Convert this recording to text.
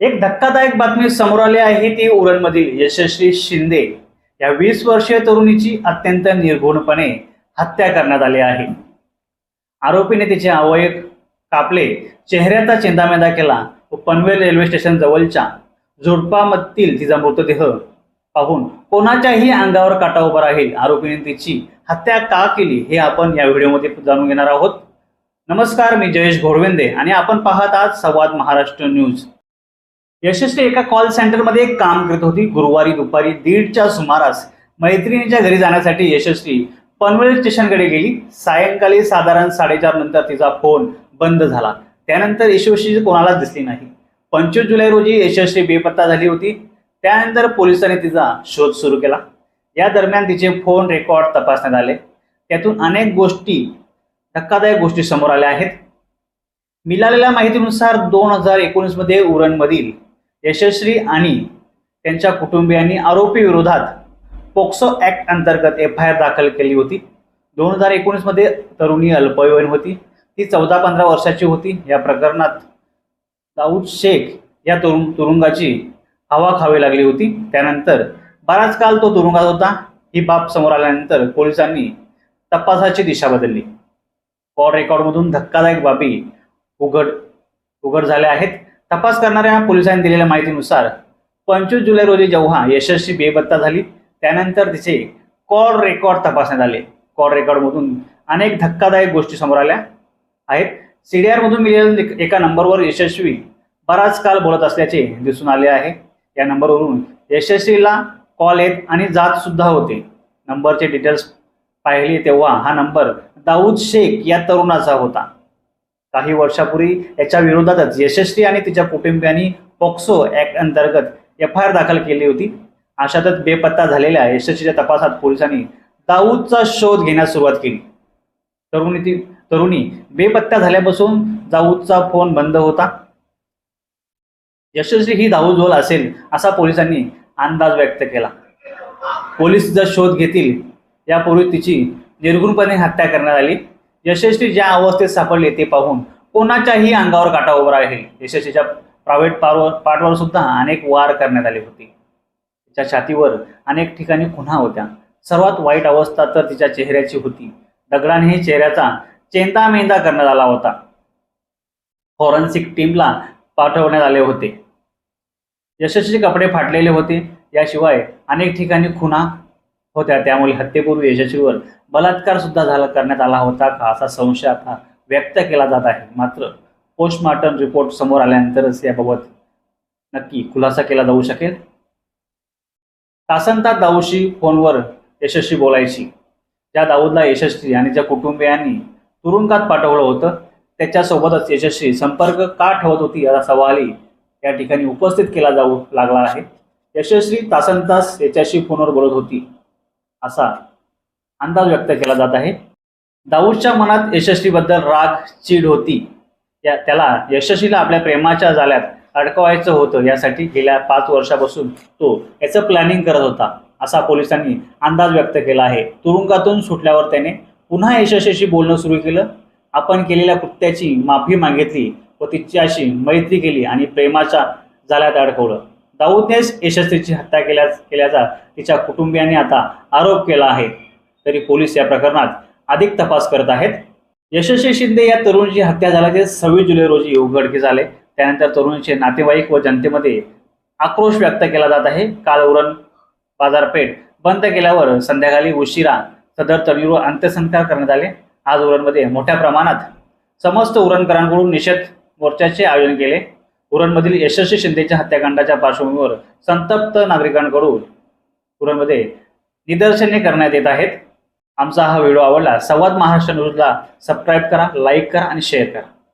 एक धक्कादायक बातमी समोर आली आहे ती उरणमधील यशस्वी शिंदे. या वीस वर्षीय तरुणीची अत्यंत निर्घुणपणे हत्या करण्यात आली आहे. आरोपीने तिचे अवयव कापले चेहऱ्याचा चेंदामेंदा केला व पनवेल रेल्वे स्टेशन जवळच्या झुडपामधील तिचा मृतदेह पाहून कोणाच्याही अंगावर काटा उभा राहील आरोपीने तिची हत्या का केली हे आपण या व्हिडिओमध्ये जाणून घेणार आहोत. नमस्कार मी जयेश घोडवेंदे आणि आपण पाहत आहात संवाद महाराष्ट्र न्यूज. यशस्वी एका कॉल सेंटरमध्ये काम करत होती. गुरुवारी दुपारी दीडच्या सुमारास मैत्रिणीच्या घरी जाण्यासाठी यशस्वी पनवेल स्टेशनकडे गेली. सायंकाळी साधारण साडेचार नंतर तिचा फोन बंद झाला. त्यानंतर यशस्वी कोणालाच दिसली नाही. पंचवीस जुलै रोजी यशस्वी बेपत्ता झाली होती. त्यानंतर पोलिसांनी तिचा शोध सुरू केला. या दरम्यान तिचे फोन रेकॉर्ड तपासण्यात आले. त्यातून अनेक गोष्टी धक्कादायक गोष्टी समोर आल्या आहेत. मिळालेल्या माहितीनुसार दोन हजार एकोणीसमध्ये उरणमधील यशस्वी आणि त्यांच्या कुटुंबियांनी आरोपी विरोधात पोक्सो ॲक्ट अंतर्गत एफ आय आर दाखल केली होती. दोन हजार एकोणीसमध्ये तरुणी अल्पवयीन होती. ती चौदा पंधरा वर्षाची होती. या प्रकरणात दाऊद शेख या तुरुंग तुरुंगाची हवा खावी लागली होती. त्यानंतर बराच काळ तो तुरुंगात होता. ही बाब समोर आल्यानंतर पोलिसांनी तपासाची दिशा बदलली. कॉल रेकॉर्डमधून धक्कादायक बाबी उघड उघड झाल्या आहेत. तपास करणाऱ्या पोलिसांनी दिलेल्या माहितीनुसार पंचवीस जुलै रोजी जेव्हा यशस्वी बेपत्ता झाली त्यानंतर तिचे कॉल रेकॉर्ड तपासण्यात आले. कॉल रेकॉर्डमधून अनेक धक्कादायक गोष्टी समोर आल्या आहेत. डी आरमधून मिळेल एका नंबरवर यशस्वी बराच काळ बोलत असल्याचे दिसून आले आहे. या नंबरवरून यशस्वीला कॉल येत आणि जात सुद्धा होते. नंबरचे डिटेल्स पाहिले तेव्हा हा नंबर दाऊद शेख या तरुणाचा होता. काही वर्षापूर्वी याच्या विरोधातच यशस्वी आणि तिच्या कुटुंबियांनी पॉक्सो ऍक्ट अंतर्गत एफ आय आर दाखल केली होती. अशातच बेपत्ता झालेल्या यशस्वीच्या तपासात पोलिसांनी दाऊदचा शोध घेण्यास सुरुवात केली. तरुणी ती तरुणी बेपत्ता झाल्यापासून दाऊदचा फोन बंद होता. यशस्वी ही दाऊदजवळ असेल असा पोलिसांनी अंदाज व्यक्त केला. पोलीस जर शोध घेतील यापूर्वी तिची निर्गुणपणे हत्या करण्यात आली. यशस्वी ज्या अवस्थेत सापडले ते पाहून कोणाच्याही अंगावर काटा उभा राहील. यशस्वीच्या प्रायव्हेट पारवर पाठवर सुद्धा अनेक वार करण्यात आले होते. तिच्या छातीवर अनेक ठिकाणी खुणा होत्या. सर्वात वाईट अवस्था तर तिच्या चेहऱ्याची होती. दगडानेही चेहऱ्याचा चेंदा मेंदा करण्यात आला होता. फॉरेन्सिक टीमला पाठवण्यात आले होते. यशस्वीचे कपडे फाटलेले होते. याशिवाय अनेक ठिकाणी खुणा होत्या. त्यामुळे हत्येपूर्वी यशस्वीवर बलात्कार सुद्धा झाला करण्यात आला होता का? असा संशय आता व्यक्त केला जात आहे. मात्र पोस्टमॉर्टम रिपोर्ट समोर आल्यानंतरच याबाबत नक्की खुलासा केला जाऊ शकेल. तासनता दाऊशी फोनवर यशस्वी बोलायची. ज्या दाऊदला यशस्वी आणि ज्या कुटुंबियांनी तुरुंगात पाठवलं होतं त्याच्यासोबतच यशस्वी संपर्क का ठेवत होती याचा सवालही या ठिकाणी उपस्थित केला जाऊ लागला आहे. यशस्वी तासनतास याच्याशी फोनवर बोलत होती. असा अंदाज व्यक्त केला जात आहे. दाऊदच्या मनात यशस्वीबद्दल राग चीड होती. या त्याला यशस्वीला आपल्या प्रेमाच्या जाळ्यात अडकवायचं होतं. यासाठी गेल्या पाच वर्षापासून तो याचं प्लॅनिंग करत होता असा पोलिसांनी अंदाज व्यक्त केला आहे. तुरुंगातून सुटल्यावर त्याने पुन्हा यशस्वीशी बोलणं सुरू केलं. आपण केलेल्या कृत्याची माफी मागितली व तिच्याशी मैत्री केली आणि प्रेमाच्या जाळ्यात अडकवलं. दाऊदनेच यशस्वीची हत्या केल्या केल्याचा तिच्या कुटुंबियांनी आता आरोप केला आहे. तरी पोलीस या प्रकरणात अधिक तपास करत आहेत. यशस्वी शिंदे या तरुणीची हत्या झाल्याचे सव्वीस जुलै रोजी उघडकीस आले. त्यानंतर तरुणीचे नातेवाईक व जनतेमध्ये आक्रोश व्यक्त केला जात आहे. काल उरण बाजारपेठ बंद केल्यावर संध्याकाळी उशिरा सदर तरुणीवर अंत्यसंस्कार करण्यात आले. आज उरणमध्ये मोठ्या प्रमाणात समस्त उरणकरांकडून निषेध मोर्चाचे आयोजन केले. उरणमधील यशस्वी शिंदेच्या हत्याकांडाच्या पार्श्वभूमीवर संतप्त नागरिकांकडून उरणमध्ये निदर्शने करण्यात येत आहेत. आमचा हा व्हिडिओ आवडला संवाद महाराष्ट्र न्यूजला सबस्क्राईब करा लाईक करा आणि शेअर करा.